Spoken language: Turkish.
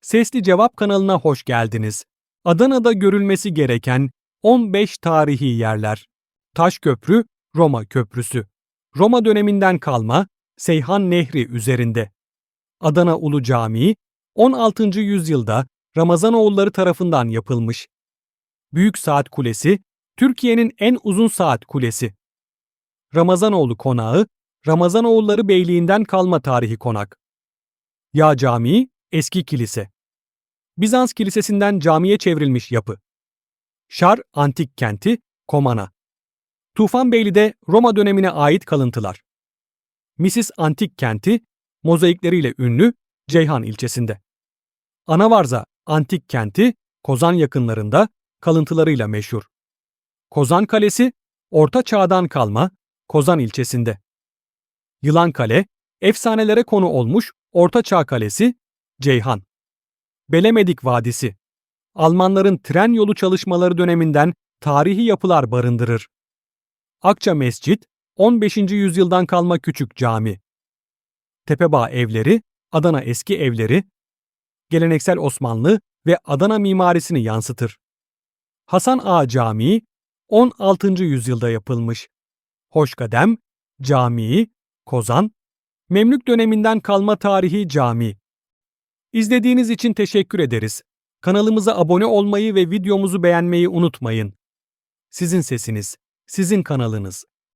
Sesli Cevap kanalına hoş geldiniz. Adana'da görülmesi gereken 15 tarihi yerler. Taşköprü, Roma Köprüsü. Roma döneminden kalma Seyhan Nehri üzerinde. Adana Ulu Camii 16. yüzyılda Ramazanoğulları tarafından yapılmış. Büyük Saat Kulesi, Türkiye'nin en uzun saat kulesi. Ramazanoğlu Konağı, Ramazanoğulları Beyliği'nden kalma tarihi konak. Yağ Camii, eski kilise. Bizans kilisesinden camiye çevrilmiş yapı. Şar Antik Kenti, Komana. Tufanbeyli'de Roma dönemine ait kalıntılar. Misis Antik Kenti, mozaikleriyle ünlü Ceyhan ilçesinde. Anavarza Antik Kenti, Kozan yakınlarında kalıntılarıyla meşhur. Kozan Kalesi, Orta Çağ'dan kalma Kozan ilçesinde. Yılan Kale, efsanelere konu olmuş Orta Çağ Kalesi, Ceyhan. Belemedik Vadisi, Almanların tren yolu çalışmaları döneminden tarihi yapılar barındırır. Akça Mescit, 15. yüzyıldan kalma küçük cami. Tepebağ Evleri, Adana Eski Evleri, geleneksel Osmanlı ve Adana mimarisini yansıtır. Hasan Ağa Camii, 16. yüzyılda yapılmış. Hoşkadem, Camii, Kozan, Memlük döneminden kalma tarihi cami. İzlediğiniz için teşekkür ederiz. Kanalımıza abone olmayı ve videomuzu beğenmeyi unutmayın. Sizin sesiniz, sizin kanalınız.